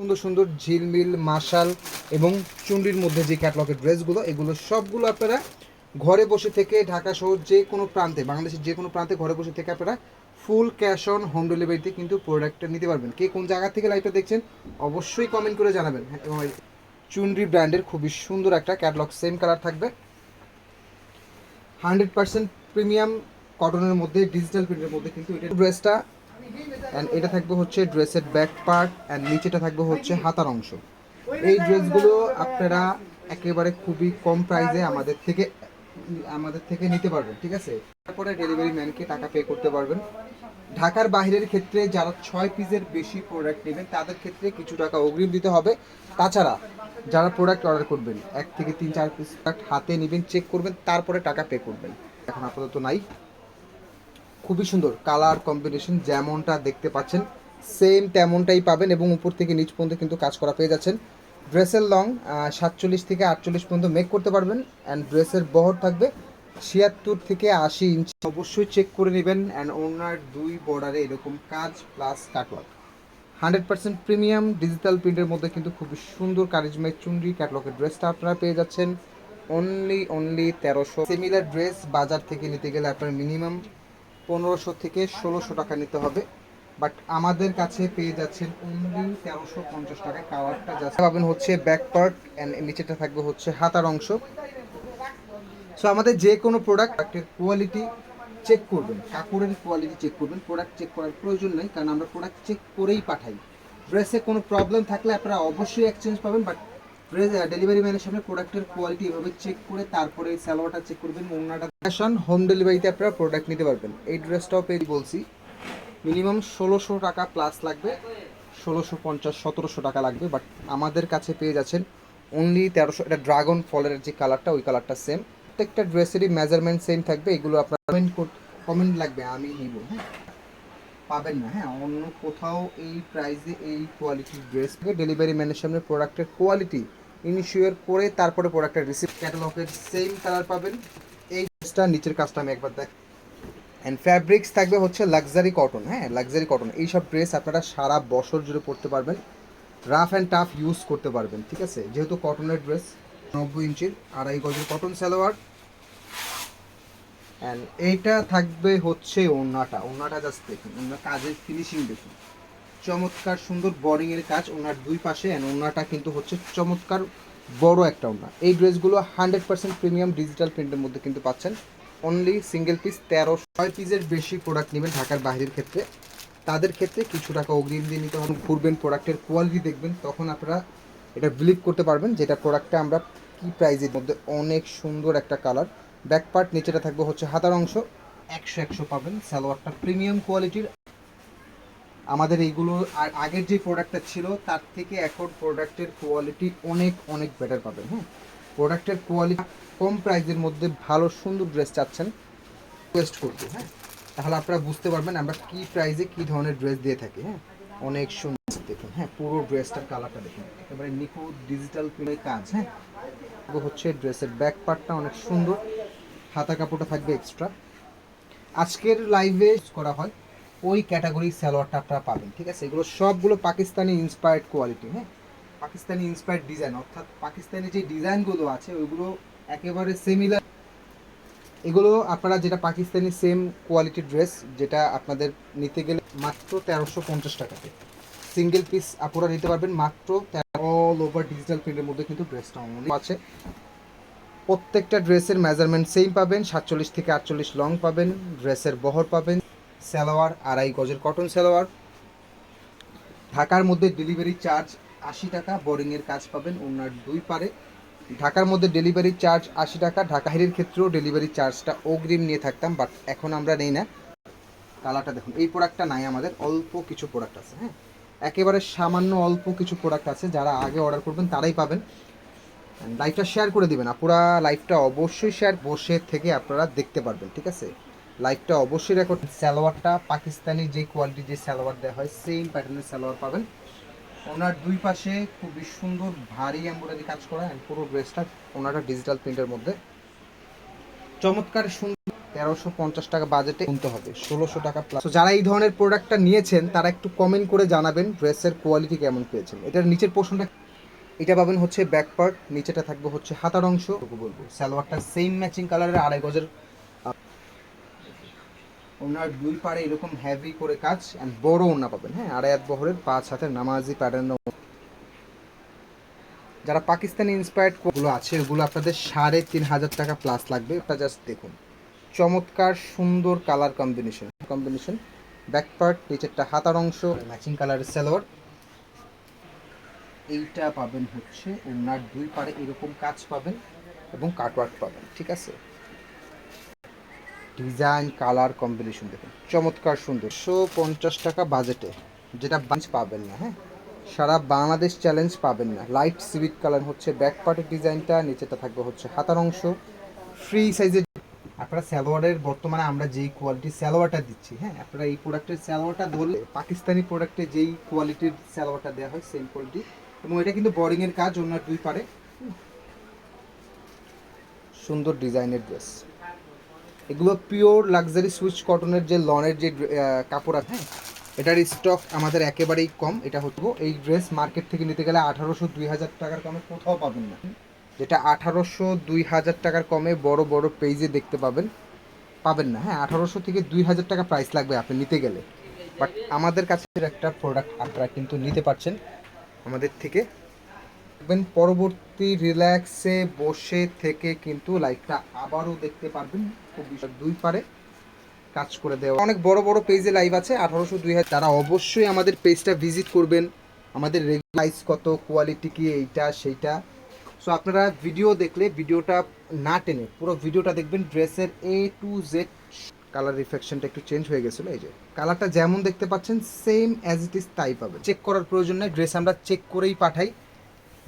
সুন্দর সুন্দর ঝিলমিল, মাশাল এবং চুন্ডির মধ্যে যে ক্যাটলগের ড্রেসগুলো এগুলো সবগুলো আপনারা ঘরে বসে থেকে ঢাকা শহর যে কোনো প্রান্তে, বাংলাদেশের যে কোনো প্রান্তে ঘরে বসে থেকে আপনারা ফুল ক্যাশ অন হোম ডেলিভারিতে কিন্তু প্রোডাক্টটা নিতে পারবেন। কে কোন জায়গা থেকে লাইভটা দেখছেন, অবশ্যই কমেন্ট করে জানাবেন। হ্যাঁ এবং চুনরি ব্র্যান্ডের খুবই সুন্দর একটা ক্যাটলগ সেম কালার থাকবে। হান্ড্রেড পার্সেন্ট প্রিমিয়াম কটনের মধ্যে ডিজিটাল প্রিন্টের মধ্যে কিন্তু এটা ড্রেসটা অ্যান্ড এটা থাকবে হচ্ছে ড্রেসের ব্যাক পার্ট অ্যান্ড নিচেটা থাকবে হচ্ছে হাতার অংশ। এই ড্রেসগুলো আপনারা একেবারে খুবই কম প্রাইসে আমাদের থেকে আমাদের থেকে নিতে পারবেন, ঠিক আছে? তারপরে ডেলিভারি ম্যানকে টাকা পে করতে পারবেন। ঢাকার বাইরের ক্ষেত্রে যারা ছয় পিসের বেশি প্রোডাক্ট নেবেন, তাদের ক্ষেত্রে কিছু টাকা অগ্রিম দিতে হবে। তাছাড়া যারা প্রোডাক্ট অর্ডার করবেন, এক থেকে তিন, চার পিস প্রোডাক্ট হাতে নেবেন চেক করবেন, তারপরে টাকা পে করবেন। এখন আপাতত নাই। খুবই সুন্দর কালার কম্বিনেশন যেমনটা দেখতে পাচ্ছেন সেম তেমনটাই পাবেন এবং উপর থেকে নিচ পর্যন্ত কিন্তু কাজ করা পেয়ে যাচ্ছেন। ড্রেসের লং সাতচল্লিশ থেকে আটচল্লিশ পর্যন্ত মেক করতে পারবেন অ্যান্ড ড্রেসের বহর থাকবে ছিয়াত্তর থেকে আশি ইঞ্চি অবশ্যই চেক করে নেবেন অ্যান্ড ওনার দুই বর্ডারে এরকম কাজ plus cutwork hundred percent premium digital প্রিন্টের মধ্যে কিন্তু খুবই সুন্দর কারিজমাই চুনরি ক্যাটলগের ড্রেসটা আপনারা পেয়ে যাচ্ছেন। অনলি অনলি তেরোশো। সিমিলার ড্রেস বাজার থেকে নিতে গেলে আপনার মিনিমাম পনেরোশো থেকে ষোলোশো টাকা নিতে হবে। বাট আমাদের কাছে পেয়ে যাচ্ছেন অনলি তেরোশো পঞ্চাশ টাকায় কালারটা জাস্ট পাবেন হচ্ছে ব্যাক পার্ট অ্যান্ড নিচেটা থাকবে হচ্ছে হাতার অংশ। সো আমাদের যে কোনো প্রোডাক্টের কোয়ালিটি চেক করবেন। কাপড়ের কোয়ালিটি চেক করবেন। প্রোডাক্ট চেক করার প্রয়োজন নেই, কারণ আমরা প্রোডাক্ট চেক করেই পাঠাই। ড্রেসে কোনো প্রবলেম থাকলে আপনারা অবশ্যই এক্সচেঞ্জ পাবেন বাট ডেলিভারি ম্যানের সামনে প্রোডাক্টের কোয়ালিটি এভাবে চেক করে তারপরে স্যালোয়ারটা চেক করবেন, ওনাটা ফ্যাশন হোম ডেলিভারিতে আপনারা প্রোডাক্ট নিতে পারবেন। এই ড্রেসটাও পেয়ে বলছি। মিনিমাম ষোলোশো টাকা প্লাস লাগবে, ষোলোশো পঞ্চাশ, সতেরোশো টাকা লাগবে বাট আমাদের কাছে পেয়ে যাচ্ছেন অনলি তেরোশো, এটা ড্রাগন ফলের যে কালারটা ওই কালারটা সেম প্রত্যেকটা ড্রেসেরই মেজারমেন্ট সেম থাকবে, এগুলো আপনার কমেন্ট কমেন্ট লাগবে, আমি নিব হ্যাঁ? পাবেন না হ্যাঁ? অন্য কোথাও এই প্রাইসে এই কোয়ালিটির ড্রেস ডেলিভারি ম্যানের সামনে প্রোডাক্টের কোয়ালিটি ইনিশিওর করে তারপরে প্রোডাক্টের রিসিভ ক্যাটালগের সেম কালার পাবেন। এই ড্রেসটা নিচের কাজটা আমি একবার দেখ অ্যান্ড ফ্যাব্রিক্স থাকবে হচ্ছে লাক্সারি কটন হ্যাঁ লাক্সারি কটন এইসব ড্রেস আপনারা সারা বছর জুড়ে পরতে পারবেন। রাফ অ্যান্ড টাফ ইউজ করতে পারবেন, ঠিক আছে? যেহেতু কটনের ড্রেস নব্বই ইঞ্চির আড়াই গজের কটন সালোয়ার। অ্যান্ড এইটা থাকবে হচ্ছে ওনাটা ওনাটা জাস্ট দেখুন ওনার কাজের ফিনিশিং দেখুন। চমৎকার সুন্দর বোরিং এর কাজ ওনার দুই পাশে অ্যান্ড ওনাটা কিন্তু হচ্ছে চমৎকার বড় একটা ওনা। এই ড্রেসগুলো হান্ড্রেড পার্সেন্ট প্রিমিয়াম ডিজিটাল প্রিন্টের মধ্যে কিন্তু পাচ্ছেন। অনলি সিঙ্গেল পিস তেরো ছয় পিসের বেশি প্রোডাক্ট নেবেন ঢাকার বাইরের ক্ষেত্রে। তাদের ক্ষেত্রে কিছু টাকা অগ্রিম দিয়ে নিতে হবে। ঘুরবেন প্রোডাক্টের কোয়ালিটি দেখবেন, তখন আপনারা এটা বিলিভ করতে পারবেন যেটা প্রোডাক্টটা আমরা কি প্রাইজের মধ্যে অনেক সুন্দর একটা কালার ব্যাক পার্ট নিচেটা থাকবে হচ্ছে হাতার অংশ। একশো একশো পাবেন। সালোয়ারটা প্রিমিয়াম কোয়ালিটির আমাদের এইগুলো আগের যে প্রোডাক্টটা ছিল, তার থেকে এখন প্রোডাক্টের কোয়ালিটি অনেক অনেক বেটার পাবেন হ্যাঁ? প্রোডাক্টের কোয়ালিটি কম প্রাইসের মধ্যে ভালো, সুন্দর ড্রেস চাচ্ছেন রিকোয়েস্ট করব হ্যাঁ? তাহলে আপনারা বুঝতে পারবেন আমরা কি প্রাইসে কি ধরনের ড্রেস দিয়ে থাকি হ্যাঁ? অনেক সুন্দর দেখুন হ্যাঁ? পুরো ড্রেসটার কালারটা দেখুন, একেবারে নিখুঁত ডিজিটাল প্রিন্টের কাজ হ্যাঁ? হচ্ছে ড্রেসের ব্যাক পার্টটা অনেক সুন্দর, হাতা কাপড়টা থাকবে এক্সট্রা আজকের লাইভে করা হয় ওই ক্যাটাগরি সালোয়ারটা আপনারা পাবেন, ঠিক আছে? এগুলো সবগুলো পাকিস্তানি ইন্সপায়ার্ড কোয়ালিটি হ্যাঁ? পাকিস্তানি ইন্সপায়ার্ড ডিজাইন অর্থাৎ পাকিস্তানি যে ডিজাইনগুলো আছে, ওইগুলো একেবারে সিমিলার এগুলো আপনারা যেটা পাকিস্তানি সেম কোয়ালিটির ড্রেস যেটা আপনাদের নিতে গেলে মাত্র তেরোশো পঞ্চাশ টাকাতে সিঙ্গেল পিস আপনারা নিতে পারবেন মাত্র অল ওভার ডিজিটাল প্রিন্টের মধ্যে কিন্তু ড্রেসটা অনেক আছে। প্রত্যেকটা ড্রেসের মেজারমেন্ট সেম পাবেন, সাতচল্লিশ থেকে আটচল্লিশ লং পাবেন ড্রেসের বহর পাবেন। সালোয়ার আড়াই গজের কটন সালোয়ার ঢাকার মধ্যে ডেলিভারি চার্জ আশি টাকা, বোরিংয়ের কাজ পাবেন ওনার দুই পারে। ঢাকার মধ্যে ডেলিভারি চার্জ আশি টাকা, ঢাকা হাইরের ক্ষেত্রেও ডেলিভারি চার্জটা অগ্রিম নিয়ে থাকতাম, বাট এখন আমরা নেই না। কালারটা দেখুন, এই প্রোডাক্টটা নাই আমাদের, অল্প কিছু প্রোডাক্ট আছে হ্যাঁ? একেবারে সামান্য অল্প কিছু প্রোডাক্ট আছে, যারা আগে অর্ডার করবেন তারাই পাবেন। লাইভটা শেয়ার করে দিবেন আপনারা লাইভটা অবশ্যই শেয়ার বসে থেকে আপনারা দেখতে পারবেন, ঠিক আছে? লাইভটা অবশ্যই রেকর্ড সালোয়ারটা পাকিস্তানি যে কোয়ালিটি যে সালোয়ার দেওয়া হয় সেম প্যাটার্নের সালোয়ার পাবেন। ওনার দুই পাশে খুবই সুন্দর, ভারী এমব্রয়ডারি কাজ করা and পুরো ড্রেসটা ওনারা ডিজিটাল প্রিন্টের মধ্যে। চমৎকার সুন্দর, তেরোশো পঞ্চাশ টাকা বাজেটে কিনতে হবে, ষোলোশো টাকা প্লাস যারা এই ধরনের প্রোডাক্টটা নিয়েছেন, তারা একটু কমেন্ট করে জানাবেন ড্রেসের কোয়ালিটি কেমন পেয়েছেন। এটার নিচের পোর্শনটা এটা পাবেন হচ্ছে ব্যাক পার্ট নিচেটা থাকবে হচ্ছে হাতার অংশ। বলব, সালোয়ারটা সেম ম্যাচিং কালারের আড়াই গজের ওনার দুই পাড়ে এরকম হেভি করে কাজ অ্যান্ড বড় ওনা পাবেন। হ্যাঁ আড়াই হাত বহরের পাঁচ হাতের নামাজি প্যাটার্ন যারা পাকিস্তানি ইন্সপায়ার্ডগুলো আছে, ওগুলো আপনাদের সাড়ে তিন হাজার টাকা প্লাস লাগবে। ওটা জাস্ট দেখুন। চমৎকার, সুন্দর colour combination combination back part নিচেরটা হাতার অংশ ম্যাচিং কালারের সালোয়ার এইটা পাবেন হচ্ছে ওনার দুই পাড়ে এরকম কাজ পাবেন এবং কাটওয়ার্ক পাবেন, ঠিক আছে? ডিজাইন, কালার কম্বিনেশন দেখুন। চমৎকার সুন্দর। শো পঞ্চাশ টাকা বাজেটে। যেটা বাঞ্চ পাবেন না হ্যাঁ? সারা বাংলাদেশ চ্যালেঞ্জ পাবেন না। লাইট সিভিট কালার হচ্ছে ব্যাক পার্টের ডিজাইনটা, নিচেটা থাকবে হচ্ছে হাতার অংশ। ফ্রি সাইজের আপনারা সালোয়ারের বর্তমানে আমরা যেই কোয়ালিটির সালোয়ারটা দিচ্ছি হ্যাঁ? আপনারা এই প্রোডাক্টের স্যালোয়ারটা ধরলে পাকিস্তানি প্রোডাক্টে যেই কোয়ালিটির স্যালোয়ারটা দেওয়া হয় সেম কোয়ালিটি এবং এটা কিন্তু বোরিংয়ের কাজ, অন্য দুই পারে। সুন্দর ডিজাইনের ড্রেস এগুলো পিওর লাক্সারি সুইচ কটনের যে লনের যে কাপড় আছে হ্যাঁ, এটার স্টক আমাদের একেবারেই কম। এটা হতো এই ড্রেস মার্কেট থেকে নিতে গেলে আঠারোশো দুই হাজার টাকার কমে কোথাও পাবেন না। যেটা আঠারোশো দুই হাজার টাকার কমে বড় বড় পেজে দেখতে পাবেন। পাবেন না হ্যাঁ আঠারোশো থেকে দুই হাজার টাকা প্রাইস লাগবে আপনি নিতে গেলে। বাট আমাদের কাছে একটা প্রোডাক্ট আপনারা কিন্তু নিতে পারছেন আমাদের থেকে। দেখবেন, পরবর্তী রিল্যাক্সে বসে থেকে কিন্তু লাইভটা আবারও দেখতে পারবেন। দুই পারে কাজ করে দেওয়া। অনেক বড় বড় পেজে লাইভ আছে, আঠারোশো দুই হাজার। তারা অবশ্যই আমাদের পেজটা ভিজিট করবেন। আমাদের রেগুলাইজ কত কোয়ালিটি কি, এইটা, সেইটা। সো আপনারা ভিডিও দেখলে ভিডিওটা না টেনে, পুরো ভিডিওটা দেখবেন ড্রেসের এ টু জেড কালার রিফ্লেকশনটা একটু চেঞ্জ হয়ে গেছিল, এই যে। কালারটা যেমন দেখতে পাচ্ছেন সেম অ্যাজ ইট ইজ তাই পাবেন। চেক করার প্রয়োজন নেই ড্রেস আমরা চেক করেই পাঠাই।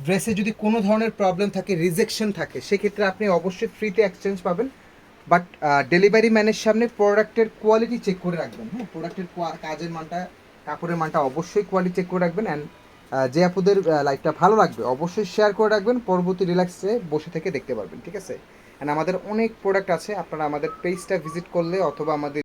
ড্রেসে যদি কোনো ধরনের প্রবলেম থাকে রিজেকশন থাকে, সেক্ষেত্রে আপনি অবশ্যই ফ্রিতে এক্সচেঞ্জ পাবেন। বাট ডেলিভারি ম্যানের সামনে প্রোডাক্টের কোয়ালিটি চেক করে রাখবেন। হ্যাঁ প্রোডাক্টের কাজের মানটা, কাপড়ের মানটা অবশ্যই কোয়ালিটি চেক করে রাখবেন। অ্যান্ড যে আপুদের লাইফটা ভালো লাগবে, অবশ্যই শেয়ার করে রাখবেন। পরবর্তী রিল্যাক্সে বসে থেকে দেখতে পারবেন, ঠিক আছে? অ্যান্ড আমাদের অনেক প্রোডাক্ট আছে। আপনারা আমাদের পেজটা ভিজিট করলে অথবা আমাদের